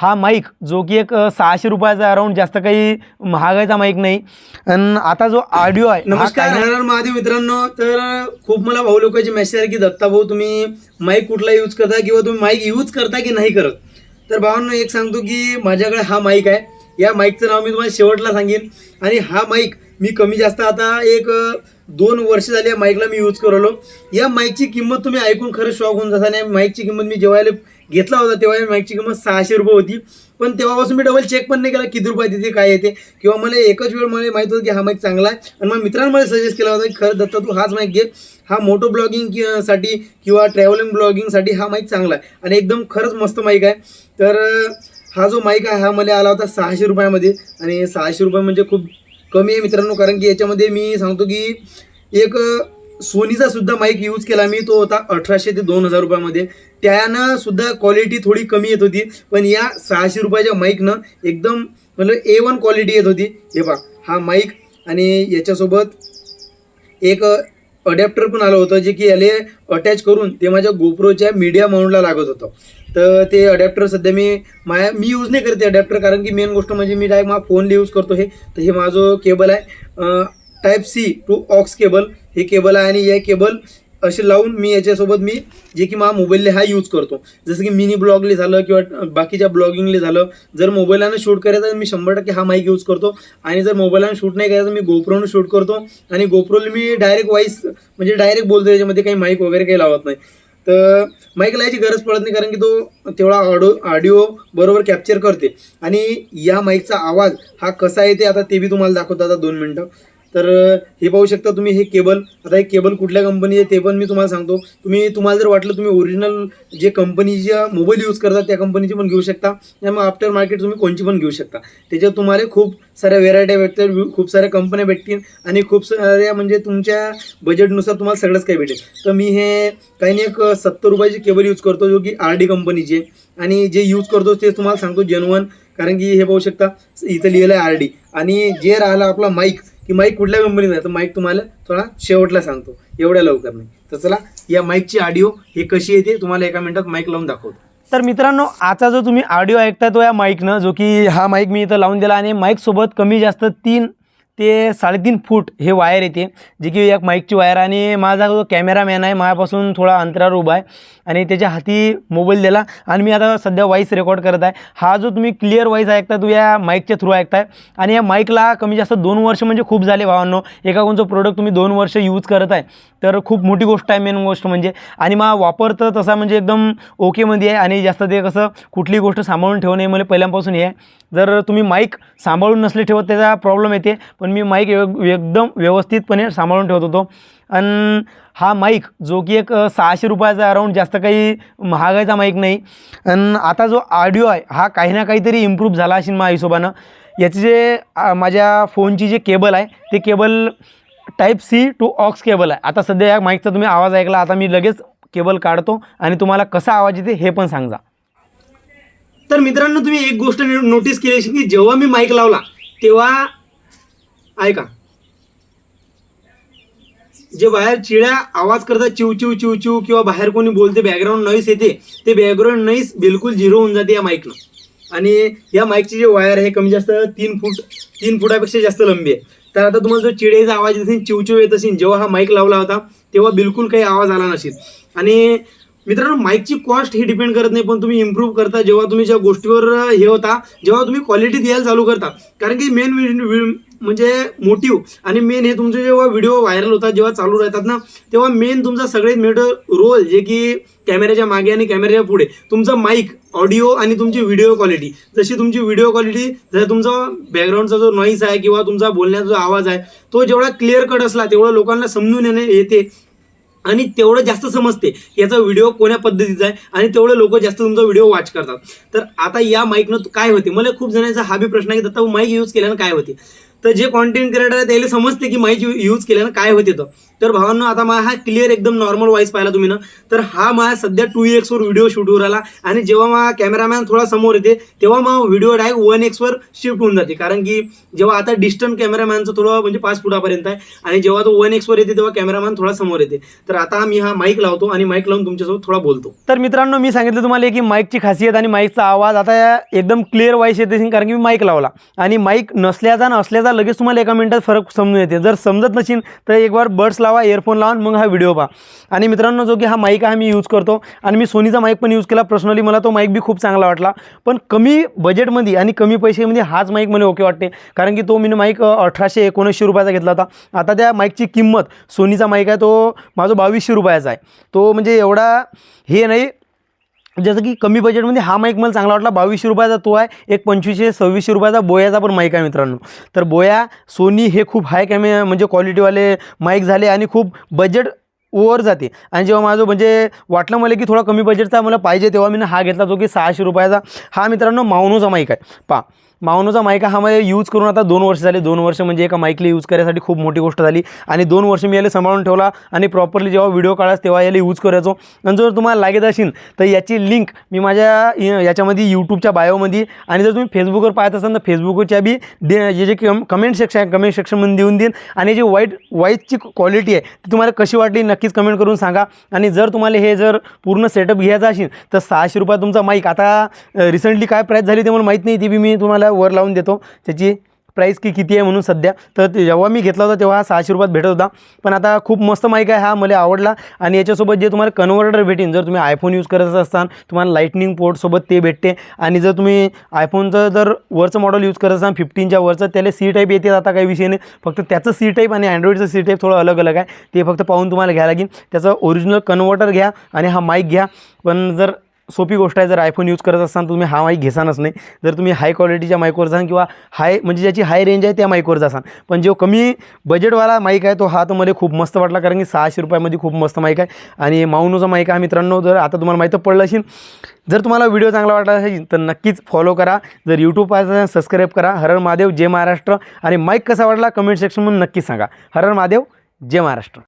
हा माईक जो की एक सहाशे रुपयाचा अराऊंड जास्त काही महागाईचा माईक नाही. आणि आता जो ऑडिओ आहे नमस्कार महादेव मित्रांनो. तर खूप मला भाऊ लोकांची मेसेज आहे की दत्ता भाऊ तुम्ही माईक कुठला यूज करता किंवा तुम्ही माईक यूज करता की नाही करत? तर भावांनो एक सांगतो की माझ्याकडे हा माईक आहे. या माईकचं नाव मी तुम्हाला शेवटला सांगेन. आणि हा माईक मी कमी जास्त आता एक दोन वर्ष झाली या माईकला मी यूज करलो. या माईकची किंमत तुम्ही ऐकून खरंच शॉक होऊन जाता नाही माईकची किंमत मी जेव्हा घेतला होता तेव्हा. माईकची किंमत सहाशे रुपये होती. पण तेव्हापासून मी डबल चेक पण नाही केला किती रुपये तिथे काय येते. किंवा मला एकच वेळ मला माहीत होतं की हा माईक चांगला आहे. आणि मला मित्रांनी मला सजेस्ट केला होता की खरं दत्ता तू हाच माईक घे. हा मोटो ब्लॉगिंगसाठी किंवा ट्रॅव्हलिंग ब्लॉगिंगसाठी हा माईक चांगला आहे. आणि एकदम खरंच मस्त माईक आहे. तर हा जो माईक आहे हा मला आला होता सहाशे रुपयामध्ये. आणि सहाशे रुपये म्हणजे खूप कमी आहे मित्रांनो कारण की याच्यामध्ये मी सांगतो की एक सोनीचा सुद्धा माईक यूज केला मी तो होता अठराशे ते दोन हजार रुपयामध्ये. त्यानं सुद्धा क्वालिटी थोडी कमी येत होती पण या सहाशे रुपयाच्या माईकनं एकदम मतलब ए वन क्वालिटी येत होती. हे पहा हा माईक आणि याच्यासोबत एक अडॅप्टर पण आलं होतं जे की याले अटॅच करून ते माझ्या गोप्रोच्या मीडिया माउंटला लागत होतं. तर ते अडॅप्टर सध्या मी माया मी यूज नाही करते अडॅप्टर कारण की मेन गोष्ट म्हणजे मी डायरेक्ट माझा फोनला यूज करतो हे. तर हे माझं केबल आहे. Type C two aux cable हे केबल आहे आणि हे केबल असे लावून मी याच्यासोबत मी जे की मा मोबाईलला हा यूज करतो. जसं की मिनी ब्लॉगले झालं किंवा बाकीच्या ब्लॉगिंगले झालं जर मोबाईलानं शूट करायचं तर मी शंभर टक्के हा माईक यूज करतो. आणि जर मोबाईलानं शूट नाही करायचं तर मी गोप्रोनं शूट करतो. आणि गोप्रोला मी डायरेक्ट वॉईस म्हणजे डायरेक्ट बोलतो याच्यामध्ये काही माईक वगैरे काही लावत नाही. तर माईक लावायची गरज पडत नाही कारण की तो तेवढा ऑडो ऑडिओ बरोबर कॅप्चर करते. आणि या माईकचा आवाज हा कसा येते आता ते बी तुम्हाला दाखवतो आता दोन मिनटं. तर हे पाहू शकता तुम्ही हे केबल. आता हे केबल कुठल्या कंपनीचे ते पण मी तुम्हाला सांगतो. तुम्ही तुम्हाला जर वाटलं तुम्ही ओरिजिनल जे कंपनीच्या मोबाईल यूज करता त्या कंपनीची पण घेऊ शकता. त्यामुळे आफ्टर मार्केट तुम्ही कोणची पण घेऊ शकता. त्याच्यात तुम्हाला खूप साऱ्या व्हेरायट्या भेटतील खूप साऱ्या कंपन्या भेटतील आणि खूप साऱ्या म्हणजे तुमच्या बजेटनुसार तुम्हाला सगळंच काही भेटेल. तर मी हे काही नाही एक सत्तर रुपयाची केबल यूज करतो जो की आर डी कंपनीची आहे. आणि जे यूज करतो ते तुम्हाला सांगतो जेन्युअन कारण की हे पाहू शकता इथं लिहिलं आहे आर डी आणि जे राहिलं आपला माईक की माईक कुठल्या कंपनीचा आहे तर माईक तुम्हाला थोडा शेवटला सांगतो. एवढ्या लवकर नाही. तर चला या माईकची ऑडिओ हे कशी येते तुम्हाला एका मिनिटात माईक लावून दाखवतो. तर मित्रांनो आजचा जो तुम्ही ऑडिओ ऐकताय तो या माईकनं जो की हा माईक मी इथं लावून दिला आणि माईकसोबत कमी जास्त तीन ते साडेतीन फूट हे वायर येते जे की एक माईकची वायर आणि माझा जो कॅमेरामॅन आहे माझ्यापासून थोडा अंतरावर उभा आहे आणि त्याच्या हाती मोबाईल दिला आणि मी आता सध्या वॉईस रेकॉर्ड करत आहे. हा जो तुम्ही क्लिअर वॉईस ऐकता तो या माईकच्या थ्रू ऐकताय. आणि या माईकला कमी जास्त दोन वर्ष म्हणजे खूप झाले भावांनो. एका कोणचं प्रोडक्ट तुम्ही दोन वर्ष यूज करत आहे तर खूप मोठी गोष्ट आहे मेन गोष्ट म्हणजे. आणि मा वापर तर तसा म्हणजे एकदम ओकेमध्ये आहे आणि जास्त ते कसं कुठली गोष्ट सांभाळून ठेवणे मला पहिल्यापासून हे आहे. जर तुम्ही माईक सांभाळून नसले ठेवत त्याचा प्रॉब्लेम येते. पण मी माईक एकदम व्यवस्थितपणे सांभाळून ठेवत होतो. आणि हा माईक जो की एक सहाशे रुपयाचा अराऊंड जास्त काही महागाईचा माईक नाही. आणि आता जो ऑडिओ आहे हा काही ना काहीतरी इम्प्रूव्ह झाला असेल माझ्या हिशोबानं. याचे जे माझ्या फोनची जे केबल आहे ते cable type C two aux cable आहे. आता सध्या या माईकचा तुम्ही आवाज ऐकला आता मी लगेच केबल काढतो आणि तुम्हाला कसा आवाज येते हे पण सांगा तर मित्रांनो तुम्ही एक गोष्ट नोटीस केली की जेव्हा मी माईक लावला तेव्हा ऐका. जे बाहेर चिड्या आवाज करतात चिव चिव चिव चिव किंवा बाहेर कोणी बोलते बॅकग्राऊंड नॉईस येते ते बॅकग्राऊंड नॉईस बिलकुल झिरो होऊन जाते या माईकनं आणि या माईकची जे वायर आहे कमी जास्त तीन फूट तीन फुटापेक्षा जास्त लंबी आहे. तर आता तुम्हाला जो चिडेचा आवाज येत असेल चिवचिव येत असेल जेव्हा हा माईक लावला होता तेव्हा बिलकुल काही आवाज आला नसेल. आणि मित्रांनो माईकची कॉस्ट ही डिपेंड करत नाही पण तुम्ही इम्प्रूव्ह करता जेव्हा तुम्ही ज्या गोष्टीवर हे होता जेव्हा तुम्ही क्वालिटी द्यायला चालू करता. कारण की मेन म्हणजे मोटिव्ह आणि मेन हे तुमचे जेव्हा व्हिडिओ व्हायरल होतात जेव्हा चालू राहतात ना तेव्हा मेन तुमचा सगळ्यात मेटर रोल जे की कॅमेऱ्याच्या मागे आणि कॅमेऱ्याच्या पुढे तुमचा माईक ऑडिओ आणि तुमची व्हिडिओ क्वालिटी जशी तुमची व्हिडिओ क्वालिटी जर तुमचा बॅकग्राऊंडचा जो नॉईस आहे किंवा तुमचा बोलण्याचा जो आवाज आहे तो जेवढा क्लिअर कट असला तेवढा लोकांना समजून येणे येते. आणि तेवढं जास्त समजते. याचा व्हिडिओ कोण्या पद्धतीचा आहे आणि तेवढे लोक जास्त तुमचा व्हिडिओ वॉच करतात. तर आता या माईकनं काय होते? मला खूप जणांचा हा बी प्रश्न आहे की दत्ता माईक यूज केल्यानं काय होते? तर जे कॉन्टेंट क्रिएटर आहे त्याला समजते की माईक यूज केल्यानं काय होते तर तर भावांनो आता माझा हा क्लिअर एकदम नॉर्मल व्हॉइस पाहिला तुम्ही ना तर हा माझा सध्या टू वर व्हिडिओ शूट होऊ राहिला आणि जेव्हा माझा कॅमेरामॅन थोडा समोर येते तेव्हा मग व्हिडिओ डायरेक्ट वन वर शिफ्ट होऊन जाते. कारण की जेव्हा आता डिस्टन्स कॅमेरामॅनचं थोडं म्हणजे पाच फुटापर्यंत आहे आणि जेव्हा तो वन वर येते तेव्हा कॅमेरामॅन थोडा समोर येते. तर आता मी हा माईक लावतो आणि माईक लावून तुमच्यासोबत थोडा बोलतो. तर मित्रांनो मी सांगितलं तुम्हाला की माईकची खासियत आणि माईकचा आवाज आता एकदम क्लिअर व्हायस येते कारण की मी माईक लावला. आणि माईक नसल्याचा नसल्याचा असल्याचा लगेच तुम्हाला एका मिनिटात फरक समजून येते. जर समजत नसेल तर एक बार बड्स लावा इयरफोन लावा मग हा व्हिडिओ पहा. आणि मित्रांनो जो की हा माईक आहे मी यूज करतो. आणि मी सोनीचा माईक पण यूज केला. पर्सनली मला तो माईक बी खूप चांगला वाटला. पण कमी बजेटमध्ये आणि कमी पैशामध्ये हाच माईक मला ओके वाटते. कारण की तो मी माईक अठराशे एकोणीसशे रुपयाचा घेतला होता. आता त्या माईकची किंमत सोनीचा माईक आहे तो माझा बावीसशे रुपयाचा आहे. तो म्हणजे एवढा हे नाही जसं की कमी बजेटमध्ये हा माईक मला चांगला वाटला. बावीसशे रुपयाचा तो आहे. एक पंचवीसशे सव्वीसशे रुपयाचा बोयाचा पण माईक आहे मित्रांनो. तर बोया सोनी हे खूप हाय कॅमे म्हणजे क्वालिटीवाले माईक झाले आणि खूप बजेट ओवर जाते. आणि जेव्हा माझं म्हणजे वाटलं मला की थोडा कमी बजेटचा मला पाहिजे तेव्हा मी हा घेतला जो की सहाशे रुपयाचा. हा मित्रांनो माऊनोचा माईक आहे. पा मावनोचा माईक हा मला यूज करून आता दोन वर्ष झाले. दोन वर्ष म्हणजे एका माईकला यूज करायसाठी खूप मोठी गोष्ट झाली. आणि दोन वर्ष मी याला सांभाळून ठेवला आणि प्रॉपरली जेव्हा व्हिडिओ काढास तेव्हा याला यूज करायचो. आणि जर तुम्हाला लागत असेल तर याची लिंक मी माझ्या याच्यामध्ये यूट्यूबच्या बायोमध्ये आणि जर तुम्ही फेसबुकवर पाहत असाल तर फेसबुकच्या बी दे जे जे कम कमेंट सेक्शन आहे कमेंट सेक्शनमध्ये देऊन देईन. आणि जी वाईट वाईटची क्वालिटी आहे ती तुम्हाला कशी वाटली नक्कीच कमेंट करून सांगा. आणि जर तुम्हाला हे जर पूर्ण सेटअप घ्यायचा असेल तर सहाशे रुपयात तुमचा माईक आता रिसेंटली काय प्राईस झाली ते मला माहीत नाही ती बी मी तुम्हाला वर लावून देतो. त्याची प्राईस की किती आहे म्हणून सध्या. तर जेव्हा मी घेतला होता तेव्हा हा सहाशे रुपयात भेटत होता. पण आता खूप मस्त माईक आहे हा मला आवडला. आणि याच्यासोबत जे तुम्हाला कन्व्हर्टर भेटेन जर तुम्ही आयफोन यूज करत असाल तुम्हाला लाईटनिंग पोर्टसोबत ते भेटते. आणि जर तुम्ही आयफोनचं जर वरचं मॉडेल यूज करत असाल फिफ्टीनच्या वरचं त्याला सी टाईप येते आता काही विषय नाही. फक्त त्याचं सी टाईप आणि अँड्रॉईडचं सी टाईप थोडं अलग अलग आहे. ते फक्त पाहून तुम्हाला घ्यायला लागेल. त्याचं ओरिजिनल कन्व्हर्टर घ्या आणि हा माईक घ्या. पण जर सोपी गोष्ट आहे जर आयफोन यूज करत असाल तुम्ही हा माईक घेसानच नाही जर तुम्ही हाय क्वालिटीच्या माईकवर जाल किंवा हाय म्हणजे ज्याची हाय रेंज आहे त्या माईकवर जासान पण जो कमी बजेटवाला माईक आहे तो हा तर मला खूप मस्त वाटला कारण की सहाशे रुपयामध्ये खूप मस्त माईक आहे. आणि माऊनोचा माईक आहे मित्रांनो जर आता तुम्हाला माहीत पडलं असेल जर तुम्हाला व्हिडिओ चांगला वाटला असेल तर नक्कीच फॉलो करा. जर यूट्यूब पाहिजे सबस्क्राईब करा. हरर महादेव जय महाराष्ट्र. आणि माईक कसा वाटला कमेंट सेक्शनमध्ये नक्कीच सांगा. हरर महादेव जय महाराष्ट्र.